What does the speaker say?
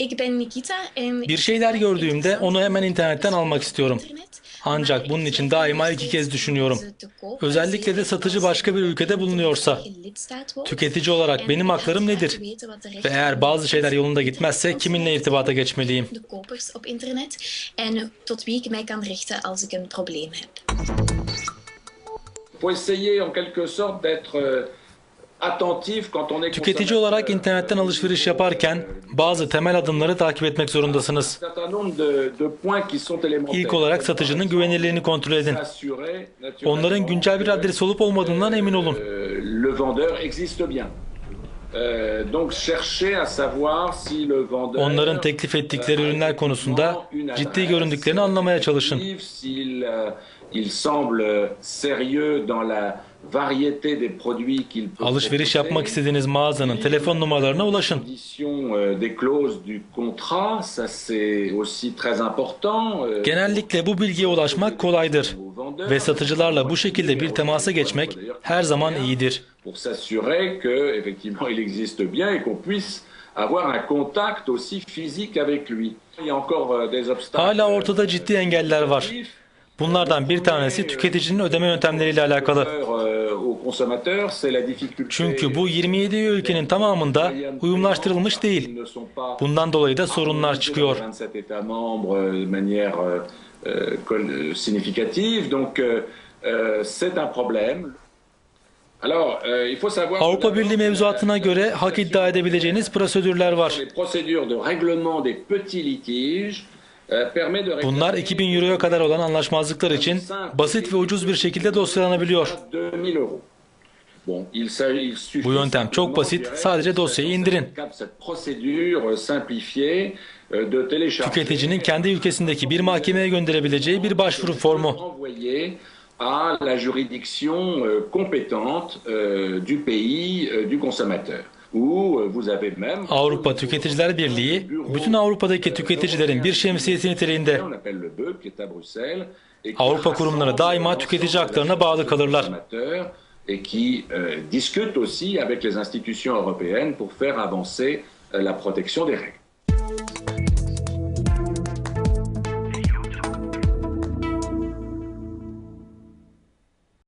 Ik ben Nikita en Bir şeyler gördüğümde onu hemen internetten almak istiyorum. Ancak bunun için daima iki kez düşünüyorum. Özellikle de satıcı başka bir ülkede bulunuyorsa. Tüketici olarak benim haklarım nedir? Ve eğer bazı şeyler yolunda gitmezse kiminle irtibata geçmeliyim? de kopers op internet en tot wie ik mij kan richten als ik een probleem heb. faut essayer en quelque sorte d'être Tüketici olarak internetten alışveriş yaparken bazı temel adımları takip etmek zorundasınız. İlk olarak satıcının güvenilirliğini kontrol edin. Onların güncel bir adresi olup olmadığından emin olun. Onların teklif ettikleri ürünler konusunda ciddi göründüklerini anlamaya çalışın. Euh, Alışveriş yapmak istediğiniz mağazanın telefon numaralarına ulaşın. Euh, euh, Genellikle bu bilgiye ulaşmak kolaydır ve satıcılarla bu şekilde bir temasa geçmek her zaman iyidir. Pour s'assurer que effectivement il existe bien et qu'on puisse avoir un contact aussi physique avec lui. Il y a encore euh, des obstacles. Hala ortada ciddi engeller var. Bunlardan bir tanesi tüketicinin ödeme yöntemleriyle alakalı. Euh, la difficulté. Çünkü bu 27 ülkenin tamamında uyumlaştırılmış değil. Bundan dolayı da sorunlar çıkıyor. Avrupa Birliği mevzuatına göre hak iddia edebileceğiniz prosedürler var. Euh, Bunlar 2000 euroya kadar olan anlaşmazlıklar için basit ve ucuz bir şekilde dosyalanabiliyor. 2000 euros. Bon, il s'agit- il suffit Bu yöntem çok basit. Sadece dosyayı indirin. euh, Tüketicinin kendi ülkesindeki bir mahkemeye gönderebileceği bir başvuru formu. À la juridiction euh, compétente euh, du pays euh, du consommateur. Où vous avez même Avrupa Tüketiciler Birliği, bütün Avrupa'daki tüketicilerin bir şemsiyesi niteliğinde Avrupa kurumları daima tüketici haklarına bağlı kalırlar. et qui euh, discute aussi avec les institutions européennes pour faire avancer euh, la protection des règles.